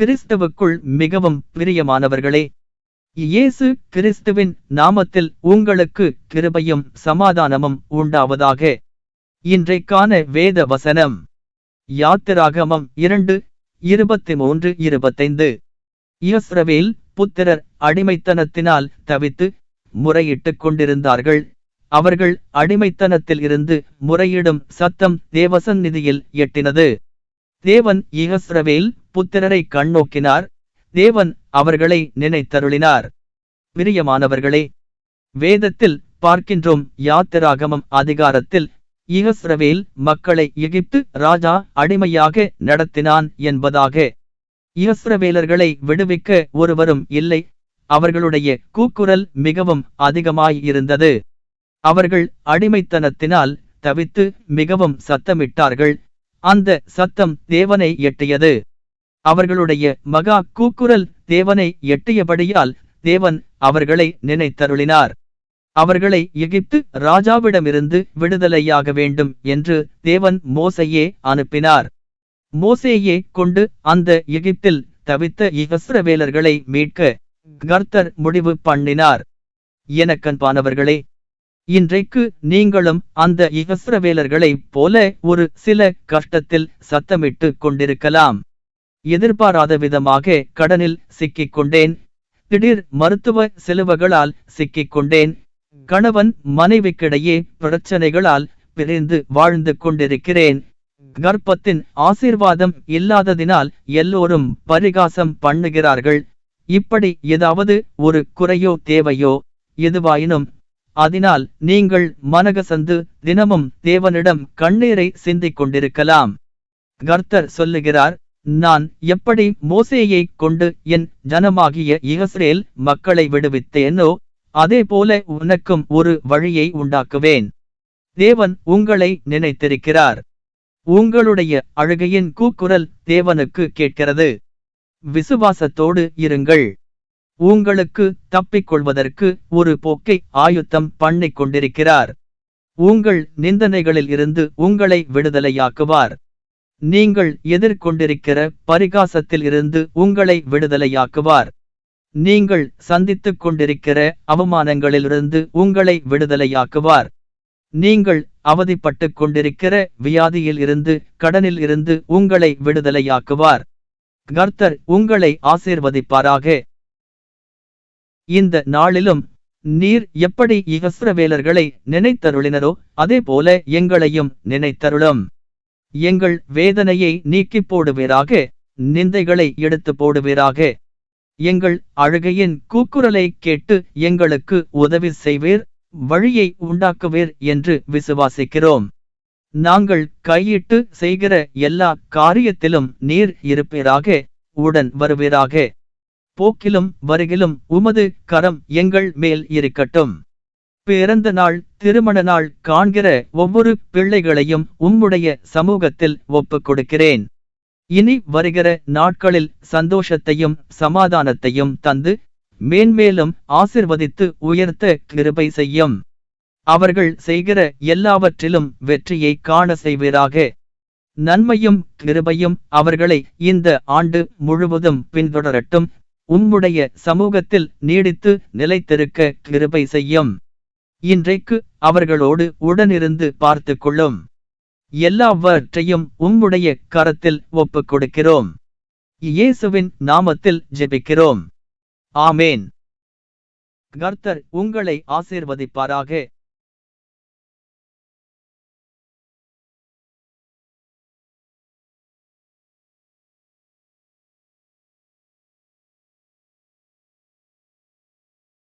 கிறிஸ்தவுக்குள் மிகவும் பிரியமானவர்களே இயேசு கிறிஸ்துவின் நாமத்தில் உங்களுக்கு கிருபையும் சமாதானமும் உண்டாவதாக. இன்றைக்கான வேத வசனம் யாத்திராகமம் இரண்டு இருபத்தி மூன்று இருபத்தைந்து. இஸ்ரவேல் புத்திரர் அடிமைத்தனத்தினால் தவித்து முறையிட்டுக் கொண்டிருந்தார்கள். அவர்கள் அடிமைத்தனத்தில் இருந்து முறையிடும் சத்தம் தேவசந்நிதியில் எட்டினது. தேவன் இஸ்ரவேல் புத்திரரை கண்ணோக்கினார். தேவன் அவர்களை நினைத்தருளினார். பிரியமானவர்களே வேதத்தில் பார்க்கின்றோம் யாத்திராகமம் அதிகாரத்தில் இஸ்ரவேல் மக்களை எகிப்து ராஜா அடிமையாக நடத்தினான் என்பதாக. இஸ்ரவேலர்களை விடுவிக்க ஒருவரும் இல்லை. அவர்களுடைய கூக்குரல் மிகவும் அதிகமாயிருந்தது அவர்கள் அடிமைத்தனத்தினால் தவித்து மிகவும் சத்தமிட்டார்கள். அந்த சத்தம் தேவனை எட்டியது. அவர்களுடைய மகா கூக்குரல் தேவனை எட்டியபடியால் தேவன் அவர்களை நினைத்தருளினார். அவர்களை எகிப்து ராஜாவிடமிருந்து விடுதலையாக வேண்டும் என்று தேவன் மோசையே அனுப்பினார். மோசேயே கொண்டு அந்த எகிப்தில் தவித்த இஸ்ரவேலர்களை மீட்க கர்த்தர் முடிவு பண்ணினார். எனக்கன்பானவர்களே இன்றைக்கு நீங்களும் அந்த இஸ்ரவேலர்களைப் போல ஒரு சில கஷ்டத்தில் சத்தமிட்டு கொண்டிருக்கலாம். எதிர்பாராத விதமாக கடனில் சிக்கிக் கொண்டேன். திடீர் மருத்துவ செலவுகளால் சிக்கிக் கொண்டேன். கணவன் மனைவிக்கிடையே பிரச்சனைகளால் பிரிந்து வாழ்ந்து கொண்டிருக்கிறேன். கர்ப்பத்தின் ஆசீர்வாதம் இல்லாததினால் எல்லோரும் பரிகாசம் பண்ணுகிறார்கள். இப்படி ஏதாவது ஒரு குறையோ தேவையோ எதுவாயினும் அதனால் நீங்கள் மனகசந்து தினமும் தேவனிடம் கண்ணீரை சிந்திக் கொண்டிருக்கலாம் கர்த்தர் சொல்லுகிறார் நான் எப்படி மோசேயை கொண்டு என் ஜனமாகிய இஸ்ரேல் மக்களை விடுவித்தேனோ அதேபோல உனக்கும் ஒரு வழியை உண்டாக்குவேன். தேவன் உங்களை நினைத்திருக்கிறார். உங்களுடைய அழுகையின் கூக்குரல் தேவனுக்கு கேட்கிறது. விசுவாசத்தோடு இருங்கள். உங்களுக்கு தப்பிக் கொள்வதற்கு ஒரு போக்கை ஆயுத்தம் பண்ணிக் கொண்டிருக்கிறார். உங்கள் நிந்தனைகளில் இருந்து உங்களை விடுதலையாக்குவார். நீங்கள் எதிர்கொண்டிருக்கிற பரிகாசத்தில் இருந்து உங்களை விடுதலையாக்குவார். நீங்கள் சந்தித்துக் கொண்டிருக்கிற அவமானங்களிலிருந்து உங்களை விடுதலையாக்குவார். நீங்கள் அவதிப்பட்டுக் கொண்டிருக்கிற வியாதியில் இருந்து கடனில் இருந்து உங்களை விடுதலையாக்குவார். கர்த்தர் உங்களை ஆசீர்வதிப்பாராக. இந்த நாளிலும் நீர் எப்படி இஸ்ரவேலர்களை நினைத்தருளினரோ அதே போல எங்களையும் நினைத்தருளும். எங்கள் வேதனையை நீக்கிப் போடுவீராக நிந்தைகளை எடுத்து போடுவீராக. எங்கள் அழுகையின் கூக்குரலை கேட்டு எங்களுக்கு உதவி செய்வீர் வழியை உண்டாக்குவீர் என்று விசுவாசிக்கிறோம். நாங்கள் கையிட்டு செய்கிற எல்லா காரியத்திலும் நீர் இருப்பீராக உடன் வருவீராக. போக்கிலும் வருகிலும் உமது கரம் எங்கள் மேல் இருக்கட்டும். பிறந்த நாள் திருமண நாள் காண்கிற ஒவ்வொரு பிள்ளைகளையும் உம்முடைய சமூகத்தில் ஒப்புக் கொடுக்கிறேன். இனி வருகிற நாட்களில் சந்தோஷத்தையும் சமாதானத்தையும் தந்து மேன்மேலும் ஆசிர்வதித்து உயர்த்த கிருபை செய்யும். அவர்கள் செய்கிற எல்லாவற்றிலும் வெற்றியை காண செய்வீராக. நன்மையும் கிருபையும் அவர்களை இந்த ஆண்டு முழுவதும் பின்தொடரட்டும். உம்முடைய சமூகத்தில் நீடித்து நிலைத்திருக்க கிருபை செய்யும். இன்றைக்கு அவர்களோடு உடனிருந்து பார்த்து கொள்ளும் எல்லாவற்றையும் உம்முடைய கரத்தில் ஒப்புக் கொடுக்கிறோம் இயேசுவின் நாமத்தில் ஜெபிக்கிறோம். ஆமேன். கர்த்தர் உங்களை ஆசீர்வதிப்பாராக.